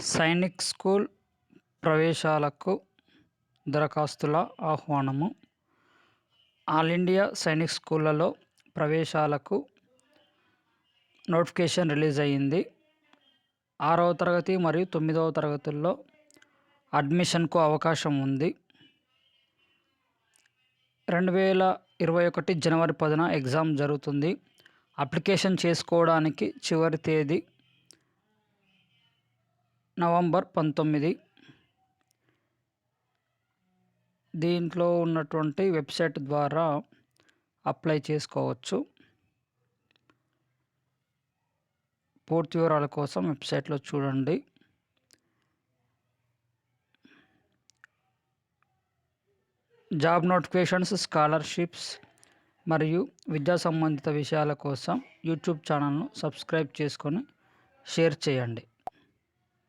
Sainik school ప్రవేశాలకు దరఖాస్తుల ఆహ్వానము. All India Sainik స్కూళ్ళలో ప్రవేశాలకు notification release అయ్యింది. ఆరవ తరగతి మరియు తొమ్మిదవ తరగతుల్లో అడ్మిషన్కు అవకాశం ఉంది. రెండు వేల ఇరవై ఒకటి జనవరి పదిన ఎగ్జామ్ జరుగుతుంది. అప్లికేషన్ చేసుకోవడానికి చివరి తేదీ నవంబర్ పంతొమ్మిది. దీంట్లో ఉన్నటువంటి వెబ్సైట్ ద్వారా అప్లై చేసుకోవచ్చు. పూర్తి వివరాల కోసం వెబ్సైట్లో చూడండి. జాబ్ నోటిఫికేషన్స్ స్కాలర్షిప్స్ మరియు విద్యా సంబంధిత విషయాల కోసం యూట్యూబ్ ఛానల్ను సబ్స్క్రైబ్ చేసుకొని షేర్ చేయండి.